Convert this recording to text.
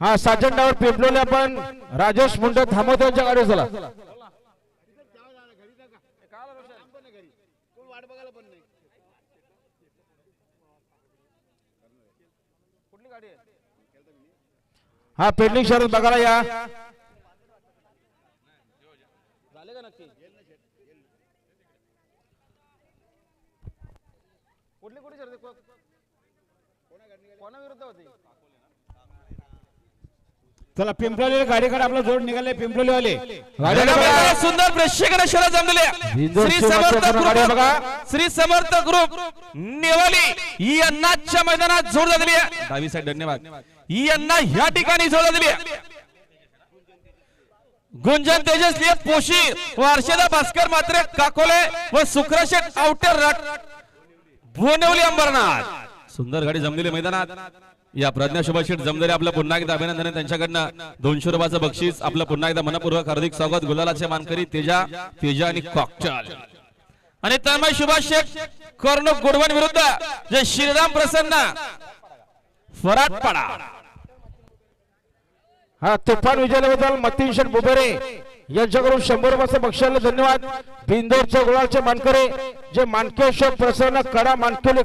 हा साजन डावर पिंपलोले आपण. राजेश मुंडे थांबवत यांच्या गाडी झाला हा पेंडिंग शहरात बघायला या. कुठली कोणा विरुद्ध होती? चला पिंपलोले गाडीकडे आपला जोड निघाले पिंपलोले वाले गाडीला बघा, बघा. सुंदर प्रेक्षकांना शरद जमलेले श्री समर्थ गाडी ग्रुप. बघा. श्री समर्थ ग्रुप. नेवाली यांनाच्या मैदानात जोड दिली आहे. दहावी साहेब धन्यवाद. यांना ह्या ठिकाणी जोड दिली आहे. गुंजन तेजस्वी पोशी व हर्षदा भास्कर मात्रे काकोले व सुक्रशेट आउटर रट भुवनेवली अंबरनाथ. सुंदर गाडी जमलेली मैदानात. या प्रज्ञा शुभाशीट जमलेले आपलं पुन्हा एकदा अभिनंदन त्यांच्याकडनं दोनशे रुपयाचं बक्षीस आपलं पुन्हा एकदा मनपूर्वक हार्दिक स्वागत. गुलालाचे मानकरी तेजा तेजा आणि कॉकचाल. आणि तन्मय सुभाष शेख कर्ण गुडवण विरुद्ध जे श्रीराम प्रसन्न फराटपाडा हा तुफान विजयाबद्दल मतीन शेठ बुबेरे यांच्याकडून शंभर रुपयाचं बक्षाला धन्यवाद. बिंदोरच्या गुळाचे मानकरे जे मानकेश्वर प्रसन्न कडा मानकेले